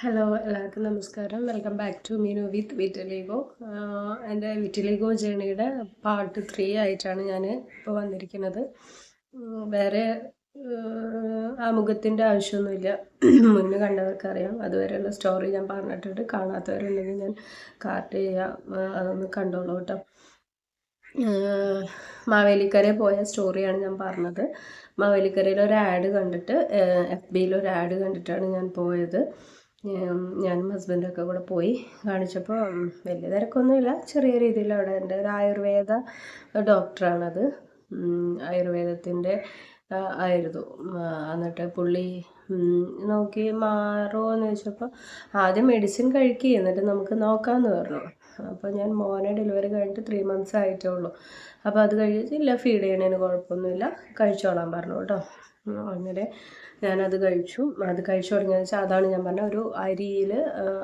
Hello എല്ലാവർക്കും നമസ്കാരം. Welcome back to Meenu with vitiligo എന്റെ വിറ്റലിഗോ ജേണിയുടെ പാർട്ട് ത്രീ ആയിട്ടാണ് ഞാൻ ഇപ്പോൾ വന്നിരിക്കുന്നത്. വേറെ ആമുഖത്തിന്റെ ആവശ്യമൊന്നുമില്ല. മുന്നേ കണ്ടവർക്കറിയാം അതുവരെയുള്ള സ്റ്റോറി ഞാൻ പറഞ്ഞിട്ടുണ്ട്. കാണാത്തവരുണ്ടെങ്കിൽ ഞാൻ കാർട്ട് ചെയ്യാം. അതൊന്ന് കണ്ടോളൂ കേട്ടോ. മാവേലിക്കര പോയ സ്റ്റോറിയാണ് ഞാൻ പറഞ്ഞത്. മാവേലിക്കരയിൽ ഒരു ആഡ് കണ്ടിട്ട് എഫ് ബിയിൽ ഒരു ആഡ് കണ്ടിട്ടാണ് ഞാൻ പോയത്. ഞാനും ഹസ്ബൻഡൊക്കെ കൂടെ പോയി കാണിച്ചപ്പോൾ വലിയ തിരക്കൊന്നുമില്ല. ചെറിയ രീതിയിൽ അവിടെ എന്റെ ഒരു ആയുർവേദ ഡോക്ടറാണത് ആയുർവേദത്തിന്റെ ആയിരുന്നു. എന്നിട്ട് പുള്ളി നോക്കി മാറുമോ എന്ന് ചോദിച്ചപ്പോൾ ആദ്യം മെഡിസിൻ കഴിക്കുക എന്നിട്ട് നമുക്ക് നോക്കാമെന്ന് പറഞ്ഞു. അപ്പോൾ ഞാൻ മോനെ ഡെലിവറി കഴിഞ്ഞിട്ട് ത്രീ മന്ത്സ് ആയിട്ടേ ഉള്ളൂ. അപ്പോൾ അത് കഴിഞ്ഞിട്ട് ഇല്ല ഫീഡ് ചെയ്യണതിന് കുഴപ്പമൊന്നുമില്ല. കഴിച്ചോളാൻ പറഞ്ഞു കേട്ടോ. അങ്ങനെ ഞാനത് കഴിച്ചു. അത് കഴിച്ചു തുടങ്ങിയെന്ന് വെച്ചാൽ അതാണ് ഞാൻ പറഞ്ഞ ഒരു അരിയിൽ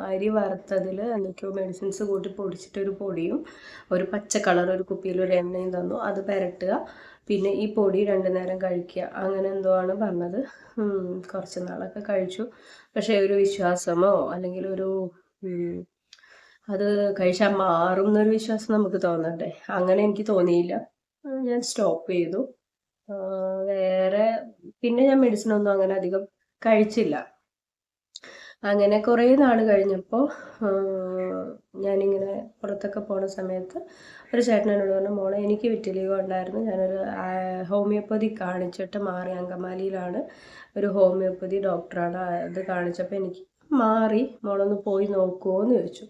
അരി വറുത്തതിൽ എന്തൊക്കെയോ മെഡിസിൻസ് കൂട്ടി പൊടിച്ചിട്ടൊരു പൊടിയും ഒരു പച്ച കളർ ഒരു കുപ്പിയിൽ ഒരു എണ്ണയും തന്നു. അത് പുരട്ടുക. പിന്നെ ഈ പൊടി രണ്ടു നേരം കഴിക്കുക. അങ്ങനെ എന്തോ ആണ് പറഞ്ഞത്. കുറച്ച് നാളൊക്കെ കഴിച്ചു. പക്ഷേ ഒരു വിശ്വാസമോ അല്ലെങ്കിൽ ഒരു അത് കഴിച്ചാൽ മാറും എന്നൊരു വിശ്വാസം നമുക്ക് തോന്നണ്ടേ? അങ്ങനെ എനിക്ക് തോന്നിയില്ല. ഞാൻ സ്റ്റോപ്പ് ചെയ്തു. വേറെ പിന്നെ ഞാൻ മെഡിസിൻ ഒന്നും അങ്ങനെ അധികം കഴിച്ചില്ല. അങ്ങനെ കുറേ നാൾ കഴിഞ്ഞപ്പോൾ ഞാനിങ്ങനെ പുറത്തൊക്കെ പോണ സമയത്ത് ഒരു ചേട്ടൻ എന്നോട് പറഞ്ഞു മോളെ എനിക്ക് വിറ്റിലിഗോ ഉണ്ടായിരുന്നു. ഞാനൊരു ഹോമിയോപ്പതി കാണിച്ചിട്ട് മാറി. അങ്കമാലിയിലാണ് ഒരു ഹോമിയോപ്പതി ഡോക്ടറാണ് അത് കാണിച്ചപ്പോൾ എനിക്ക് മാറി. മോളൊന്ന് പോയി നോക്കുമോ എന്ന് ചോദിച്ചു.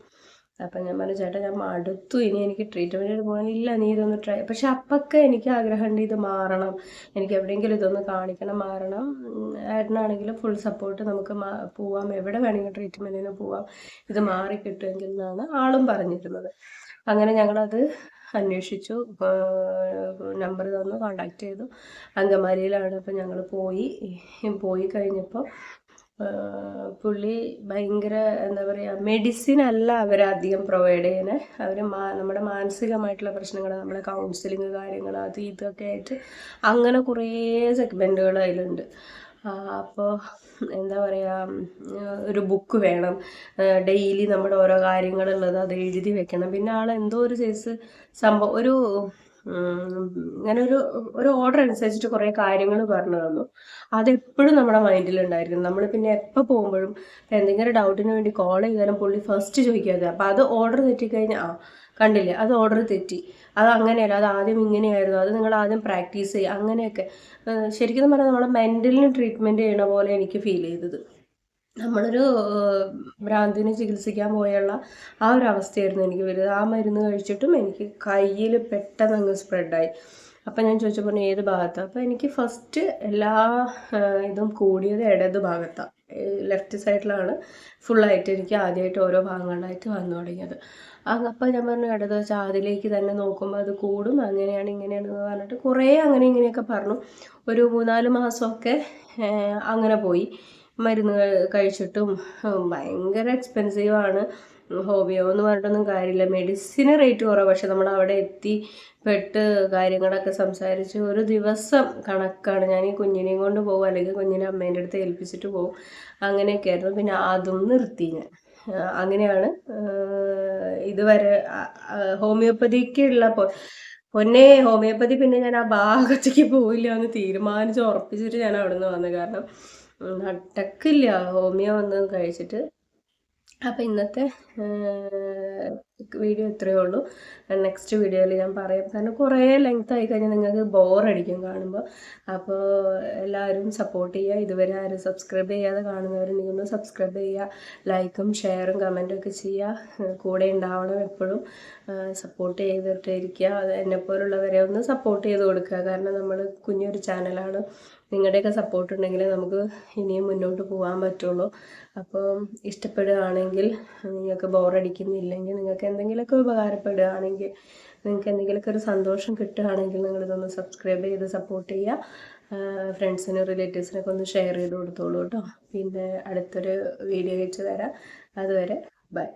അപ്പം ഞാൻ പറഞ്ഞു ചേട്ടാ ഞാൻ മടുത്തു. ഇനി എനിക്ക് ട്രീറ്റ്മെന്റിന് പോകാനില്ല നീ ഇതൊന്ന് ട്രൈ പക്ഷെ അപ്പൊക്കെ എനിക്ക് ആഗ്രഹമുണ്ട് ഇത് മാറണം. എനിക്ക് എവിടെയെങ്കിലും ഇതൊന്ന് കാണിക്കണം മാറണം. ഏട്ടനാണെങ്കിലും ഫുൾ സപ്പോർട്ട് നമുക്ക് പോവാം. എവിടെ വേണമെങ്കിലും ട്രീറ്റ്മെന്റിന് പോവാം. ഇത് മാറി കിട്ടുമെങ്കിൽ എന്നാണ് ആളും പറഞ്ഞിരുന്നത്. അങ്ങനെ ഞങ്ങളത് അന്വേഷിച്ചു. നമ്പർ തന്നു കോണ്ടാക്ട് ചെയ്തു. അങ്കമാലിയിലാണ് ഇപ്പം ഞങ്ങൾ പോയി. പോയി കഴിഞ്ഞപ്പോൾ പുള്ളി ഭയങ്കര എന്താ പറയുക മെഡിസിൻ അല്ല അവരധികം പ്രൊവൈഡ് ചെയ്യണേ അവർ മാ നമ്മുടെ മാനസികമായിട്ടുള്ള പ്രശ്നങ്ങൾ നമ്മളെ കൗൺസിലിങ് കാര്യങ്ങൾ അത് ഇതൊക്കെ ആയിട്ട് അങ്ങനെ കുറേ സെഗ്മെന്റുകൾ അതിലുണ്ട്. അപ്പോൾ എന്താ പറയുക ഒരു ബുക്ക് വേണം. ഡെയിലി നമ്മുടെ ഓരോ കാര്യങ്ങളുള്ളത് അത് എഴുതി വെക്കണം. പിന്നെ ആൾ എന്തോ ഒരു സൈസ് സംഭവം ഒരു ഇങ്ങനെ ഒരു ഒരു ഓർഡർ അനുസരിച്ചിട്ട് കുറേ കാര്യങ്ങൾ പറഞ്ഞു തന്നു. അതെപ്പോഴും നമ്മുടെ മൈൻഡിൽ ഉണ്ടായിരിക്കും. നമ്മൾ പിന്നെ എപ്പോൾ പോകുമ്പോഴും എന്തെങ്കിലും ഡൗട്ടിന് വേണ്ടി കോൾ ചെയ്താലും പുള്ളി ഫസ്റ്റ് ചോദിക്കാതെ അപ്പോൾ അത് ഓർഡർ തെറ്റിക്കഴിഞ്ഞാൽ ആ കണ്ടില്ലേ? അത് ഓർഡർ തെറ്റി. അത് അങ്ങനെയല്ല അത് ആദ്യം ഇങ്ങനെയായിരുന്നു. അത് നിങ്ങൾ ആദ്യം പ്രാക്ടീസ് ചെയ്യുക. അങ്ങനെയൊക്കെ. ശരിക്കും പറഞ്ഞാൽ നമ്മുടെ മെന്റലിന് ട്രീറ്റ്മെന്റ് ചെയ്യണ പോലെ എനിക്ക് ഫീൽ ചെയ്തത്. നമ്മളൊരു ഭ്രാന്തിന് ചികിത്സിക്കാൻ പോയുള്ള ആ ഒരു അവസ്ഥയായിരുന്നു എനിക്ക് വരുന്നത്. ആ മരുന്ന് കഴിച്ചിട്ടും എനിക്ക് കയ്യിൽ പെട്ടെന്ന് അങ്ങ് സ്പ്രെഡായി. അപ്പം ഞാൻ ചോദിച്ചപ്പോൾ ഏത് ഭാഗത്താണ് അപ്പോൾ എനിക്ക് ഫസ്റ്റ് എല്ലാ ഇതും കൂടിയത് ഇടത് ഭാഗത്താണ് ലെഫ്റ്റ് സൈഡിലാണ് ഫുള്ളായിട്ട് എനിക്ക് ആദ്യമായിട്ട് ഓരോ ഭാഗങ്ങളായിട്ട് വന്നു തുടങ്ങിയത്. അപ്പം ഞാൻ പറഞ്ഞു ഇടത് വെച്ചാൽ അതിലേക്ക് തന്നെ നോക്കുമ്പോൾ അത് കൂടും അങ്ങനെയാണ് ഇങ്ങനെയാണെന്ന് പറഞ്ഞിട്ട് കുറേ അങ്ങനെ ഇങ്ങനെയൊക്കെ പറഞ്ഞു. ഒരു മൂന്നാൽ മാസമൊക്കെ അങ്ങനെ പോയി. മരുന്ന് കഴിച്ചിട്ടും ഭയങ്കര എക്സ്പെൻസീവാണ് ഹോബിയോ എന്ന് പറഞ്ഞിട്ടൊന്നും കാര്യമില്ല. മെഡിസിന് റേറ്റ് കുറവ്. പക്ഷെ നമ്മൾ അവിടെ എത്തി പെട്ട് കാര്യങ്ങളൊക്കെ സംസാരിച്ച് ഒരു ദിവസം കണക്കാണ്. ഞാൻ ഈ കുഞ്ഞിനെയും കൊണ്ട് പോകും. അല്ലെങ്കിൽ കുഞ്ഞിനെ അമ്മേന്റെ അടുത്ത് ഏൽപ്പിച്ചിട്ട് പോകും. അങ്ങനെയൊക്കെ ആയിരുന്നു പിന്നെ അതും നിർത്തി ഞാൻ. അങ്ങനെയാണ് ഇതുവരെ ഹോമിയോപ്പതിക്കുള്ള പൊന്നെ ഹോമിയോപ്പതി പിന്നെ ഞാൻ ആ ഭാഗത്തേക്ക് പോയില്ല എന്ന് തീരുമാനിച്ച് ഉറപ്പിച്ചിട്ട് ഞാൻ അവിടെ നിന്ന് വന്നത്. കാരണം നടക്കില്ല ഹോമിയോ ഒന്നും കഴിച്ചിട്ട്. അപ്പോൾ ഇന്നത്തെ വീഡിയോ ഇത്രയേ ഉള്ളൂ. നെക്സ്റ്റ് വീഡിയോയിൽ ഞാൻ പറയാം. കാരണം കുറേ ലെങ്ത് ആയി കഴിഞ്ഞാൽ നിങ്ങൾക്ക് ബോറടിക്കും കാണുമ്പോൾ അപ്പോൾ എല്ലാവരും സപ്പോർട്ട് ചെയ്യുക. ഇതുവരെ ആരും സബ്സ്ക്രൈബ് ചെയ്യാതെ കാണുന്നവരുണ്ടെങ്കിൽ ഒന്ന് സബ്സ്ക്രൈബ് ചെയ്യുക. ലൈക്കും ഷെയറും കമന്റും ഒക്കെ ചെയ്യുക. കൂടെ ഉണ്ടാവണം എപ്പോഴും. സപ്പോർട്ട് ചെയ്തിട്ടിരിക്കുക അത് എന്നെപ്പോലുള്ളവരെ ഒന്ന് സപ്പോർട്ട് ചെയ്ത് കൊടുക്കുക. കാരണം നമ്മൾ കുഞ്ഞൊരു ചാനലാണ് നിങ്ങളുടെയൊക്കെ സപ്പോർട്ട് ഉണ്ടെങ്കിൽ നമുക്ക് ഇനിയും മുന്നോട്ട് പോകാൻ പറ്റുള്ളൂ. അപ്പോൾ ഇഷ്ടപ്പെടുകയാണെങ്കിൽ നിങ്ങൾക്ക് ബോറടിക്കുന്നില്ലെങ്കിൽ നിങ്ങൾക്ക് എന്തെങ്കിലുമൊക്കെ ഉപകാരപ്പെടുകയാണെങ്കിൽ നിങ്ങൾക്ക് എന്തെങ്കിലുമൊക്കെ ഒരു സന്തോഷം കിട്ടുകയാണെങ്കിൽ നിങ്ങളിതൊന്ന് സബ്സ്ക്രൈബ് ചെയ്ത് സപ്പോർട്ട് ചെയ്യുക. ഫ്രണ്ട്സിനും റിലേറ്റീവ്സിനൊക്കെ ഒന്ന് ഷെയർ ചെയ്ത് കൊടുത്തോളൂ കേട്ടോ. പിന്നെ അടുത്തൊരു വീഡിയോ അയച്ചു തരാം അതുവരെ ബൈ